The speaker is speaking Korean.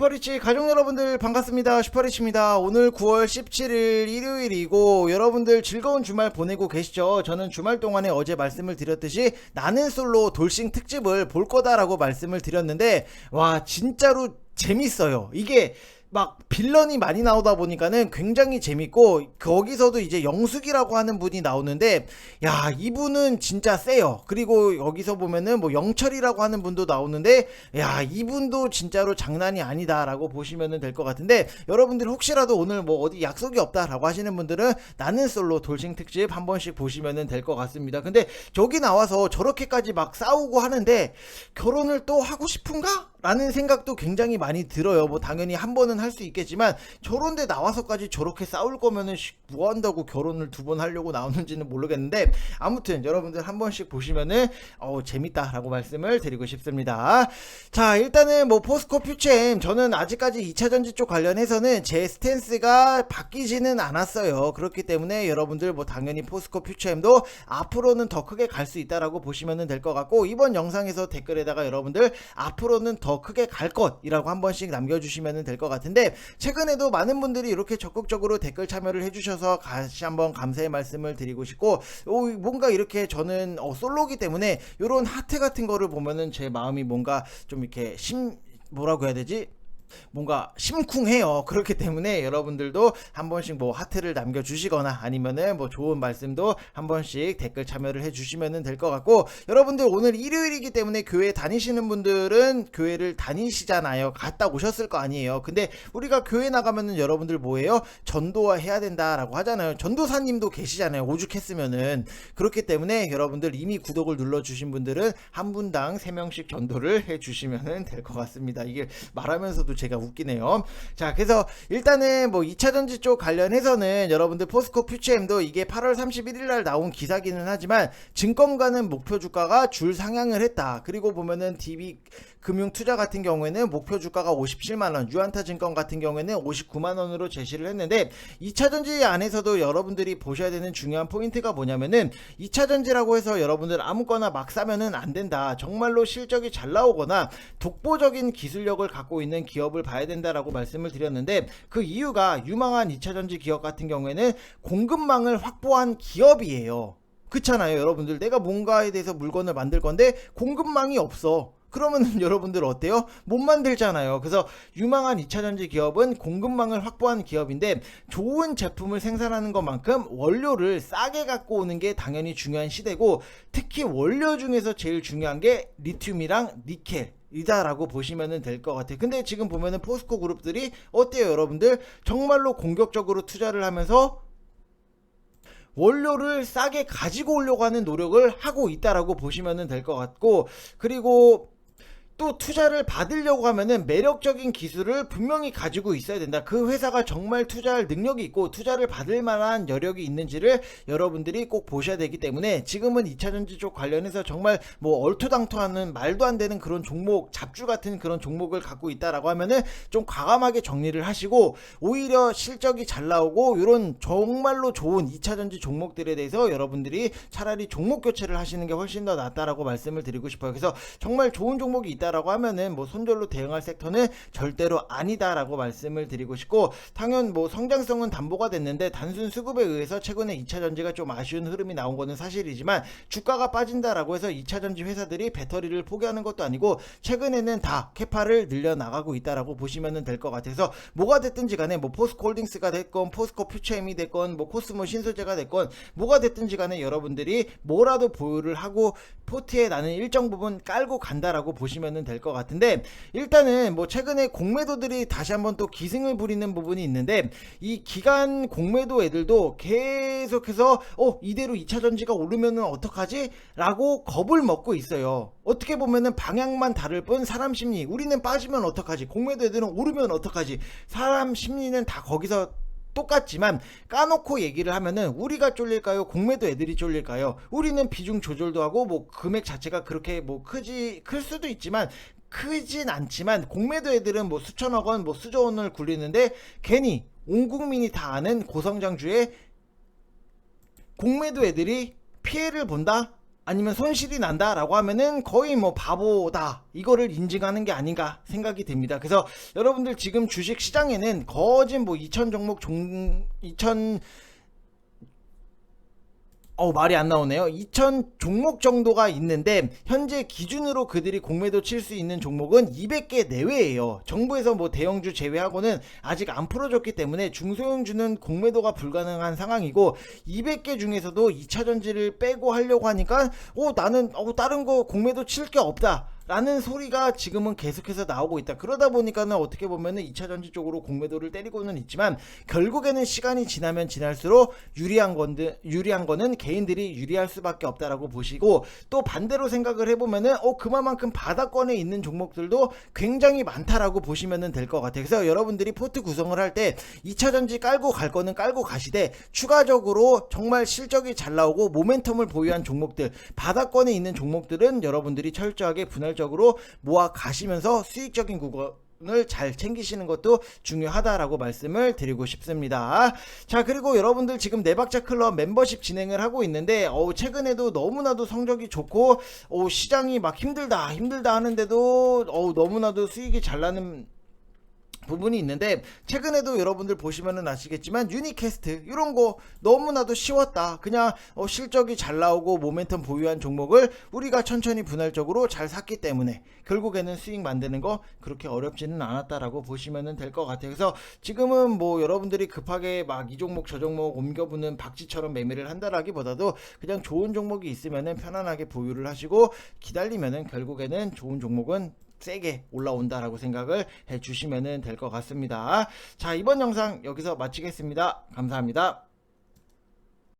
슈퍼리치 가족 여러분들 반갑습니다. 슈퍼리치입니다. 오늘 9월 17일 일요일이고 여러분들 즐거운 주말 보내고 계시죠? 저는 주말 동안에 어제 말씀을 드렸듯이 나는 솔로 돌싱 특집을 볼 거다라고 말씀을 드렸는데 와 진짜로 재밌어요. 이게 막 빌런이 많이 나오다 보니까는 굉장히 재밌고 거기서도 이제 영숙이라고 하는 분이 나오는데 야 이분은 진짜 세요 그리고 여기서 보면은 뭐 영철이라고 하는 분도 나오는데 야 이분도 진짜로 장난이 아니다라고 보시면 될 것 같은데 여러분들 혹시라도 오늘 뭐 어디 약속이 없다라고 하시는 분들은 나는 솔로 돌싱 특집 한 번씩 보시면 될 것 같습니다 근데 저기 나와서 저렇게까지 막 싸우고 하는데 결혼을 또 하고 싶은가? 라는 생각도 굉장히 많이 들어요. 뭐 당연히 한 번은 할 수 있겠지만 저런데 나와서까지 저렇게 싸울 거면은 씨, 뭐 한다고 결혼을 두 번 하려고 나오는지는 모르겠는데 아무튼 여러분들 한 번씩 보시면은 어 재밌다라고 말씀을 드리고 싶습니다. 자 일단은 뭐 포스코 퓨처엠 저는 아직까지 2차 전지 쪽 관련해서는 제 스탠스가 바뀌지는 않았어요. 그렇기 때문에 여러분들 뭐 당연히 포스코 퓨처엠도 앞으로는 더 크게 갈 수 있다라고 보시면 될 것 같고 이번 영상에서 댓글에다가 여러분들 앞으로는 더 크게 갈 것이라고 한 번씩 남겨주시면 될 것 같은데 최근에도 많은 분들이 이렇게 적극적으로 댓글 참여를 해주셔서 다시 한번 감사의 말씀을 드리고 싶고 오, 뭔가 이렇게 저는 어, 솔로기 때문에 이런 하트 같은 거를 보면은 제 마음이 뭔가 좀 이렇게 심 뭐라고 해야 되지? 뭔가 심쿵해요. 그렇기 때문에 여러분들도 한 번씩 뭐 하트를 남겨주시거나 아니면은 뭐 좋은 말씀도 한 번씩 댓글 참여를 해주시면 될 것 같고 여러분들 오늘 일요일이기 때문에 교회 다니시는 분들은 교회를 다니시잖아요. 갔다 오셨을 거 아니에요. 근데 우리가 교회 나가면은 여러분들 뭐예요? 전도와 해야 된다라고 하잖아요. 전도사님도 계시잖아요. 오죽했으면은 그렇기 때문에 여러분들 이미 구독을 눌러주신 분들은 한 분당 3명씩 전도를 해주시면 될 것 같습니다. 이게 말하면서도 제가 웃기네요. 자, 그래서 일단은 뭐 2차 전지 쪽 관련해서는 여러분들 포스코 퓨처엠도 이게 8월 31일 날 나온 기사기는 하지만 증권가는 목표 주가가 줄 상향을 했다. 그리고 보면은 DB 금융 투자 같은 경우에는 목표 주가가 57만 원, 유안타 증권 같은 경우에는 59만 원으로 제시를 했는데 2차 전지 안에서도 여러분들이 보셔야 되는 중요한 포인트가 뭐냐면은 2차 전지라고 해서 여러분들 아무거나 막 사면은 안 된다. 정말로 실적이 잘 나오거나 독보적인 기술력을 갖고 있는 기업 을 봐야 된다라고 말씀을 드렸는데 그 이유가 유망한 2차 전지 기업 같은 경우에는 공급망을 확보한 기업이에요. 그렇잖아요, 여러분들. 내가 뭔가에 대해서 물건을 만들 건데 공급망이 없어. 그러면 여러분들 어때요? 못 만들잖아요. 그래서 유망한 2차전지 기업은 공급망을 확보한 기업인데 좋은 제품을 생산하는 것만큼 원료를 싸게 갖고 오는 게 당연히 중요한 시대고 특히 원료 중에서 제일 중요한 게 리튬이랑 니켈 이다라고 보시면 될 것 같아요. 근데 지금 보면은 포스코 그룹들이 어때요, 여러분들? 정말로 공격적으로 투자를 하면서 원료를 싸게 가지고 오려고 하는 노력을 하고 있다라고 보시면 될 것 같고 그리고 또 투자를 받으려고 하면은 매력적인 기술을 분명히 가지고 있어야 된다. 그 회사가 정말 투자할 능력이 있고 투자를 받을 만한 여력이 있는지를 여러분들이 꼭 보셔야 되기 때문에 지금은 2차전지 쪽 관련해서 정말 뭐 얼토당토하는 말도 안 되는 그런 종목, 잡주 같은 그런 종목을 갖고 있다라고 하면은 좀 과감하게 정리를 하시고 오히려 실적이 잘 나오고 이런 정말로 좋은 2차전지 종목들에 대해서 여러분들이 차라리 종목 교체를 하시는 게 훨씬 더 낫다라고 말씀을 드리고 싶어요. 그래서 정말 좋은 종목이 있다 라고 하면은 뭐 손절로 대응할 섹터는 절대로 아니다라고 말씀을 드리고 싶고 당연 뭐 성장성은 담보가 됐는데 단순 수급에 의해서 최근에 2차 전지가 좀 아쉬운 흐름이 나온 거는 사실이지만 주가가 빠진다라고 해서 2차 전지 회사들이 배터리를 포기하는 것도 아니고 최근에는 다 캐파를 늘려 나가고 있다라고 보시면 될 것 같아서 뭐가 됐든지 간에 뭐 포스코홀딩스가 됐건 포스코 퓨처엠이 됐건 뭐 코스모 신소재가 됐건 뭐가 됐든지 간에 여러분들이 뭐라도 보유를 하고 포트에 나는 일정 부분 깔고 간다라고 보시면 될 것 같은데 일단은 뭐 최근에 공매도들이 다시 한번 또 기승을 부리는 부분이 있는데 이 기간 공매도 애들도 계속해서 어 이대로 2차 전지가 오르면은 어떡하지? 라고 겁을 먹고 있어요. 어떻게 보면은 방향만 다를 뿐 사람 심리 우리는 빠지면 어떡하지? 공매도 애들은 오르면 어떡하지? 사람 심리는 다 거기서 똑같지만 까놓고 얘기를 하면은 우리가 쫄릴까요? 공매도 애들이 쫄릴까요? 우리는 비중 조절도 하고 뭐 금액 자체가 그렇게 뭐 크지 클 수도 있지만 크진 않지만 공매도 애들은 뭐 수천억 원, 뭐 수조 원을 굴리는데 괜히 온 국민이 다 아는 고성장주의 공매도 애들이 피해를 본다? 아니면 손실이 난다라고 하면은 거의 뭐 바보다 이거를 인증하는 게 아닌가 생각이 듭니다. 그래서 여러분들 지금 주식 시장에는 거진 뭐 2천 종목 종 2천 어 말이 안 나오네요. 2천 종목 정도가 있는데 현재 기준으로 그들이 공매도 칠 수 있는 종목은 200개 내외예요. 정부에서 뭐 대형주 제외하고는 아직 안 풀어졌기 때문에 중소형주는 공매도가 불가능한 상황이고 200개 중에서도 2차 전지를 빼고 하려고 하니까 어 나는 어 다른 거 공매도 칠 게 없다. 라는 소리가 지금은 계속해서 나오고 있다. 그러다 보니까는 어떻게 보면은 2차 전지 쪽으로 공매도를 때리고는 있지만 결국에는 시간이 지나면 지날수록 유리한 건데 유리한 거는 개인들이 유리할 수밖에 없다라고 보시고 또 반대로 생각을 해보면은 어 그만큼 바닥권에 있는 종목들도 굉장히 많다라고 보시면은 될 것 같아요. 그래서 여러분들이 포트 구성을 할 때 2차 전지 깔고 갈 거는 깔고 가시되 추가적으로 정말 실적이 잘 나오고 모멘텀을 보유한 종목들 바닥권에 있는 종목들은 여러분들이 철저하게 분할 적으로 모아 가시면서 수익적인 구간 을잘 챙기시는 것도 중요하다라고 말씀을 드리고 싶습니다. 자, 그리고 여러분들 지금 네박자 클럽 멤버십 진행을 하고 있는데, 어우, 최근에도 너무나도 성적이 좋고, 어 시장이 막 힘들다, 힘들다 하는데도, 어우, 너무나도 수익이 잘 나는 부분이 있는데 최근에도 여러분들 보시면은 아시겠지만 유니캐스트 이런 거 너무나도 쉬웠다. 그냥 어, 실적이 잘 나오고 모멘텀 보유한 종목을 우리가 천천히 분할적으로 잘 샀기 때문에 결국에는 수익 만드는 거 그렇게 어렵지는 않았다라고 보시면은 될 것 같아요. 그래서 지금은 뭐 여러분들이 급하게 막 이 종목 저 종목 옮겨보는 박쥐처럼 매매를 한다라기보다도 그냥 좋은 종목이 있으면은 편안하게 보유를 하시고 기다리면은 결국에는 좋은 종목은 세게 올라온다라고 생각을 해 주시면 될 것 같습니다. 자, 이번 영상 여기서 마치겠습니다. 감사합니다.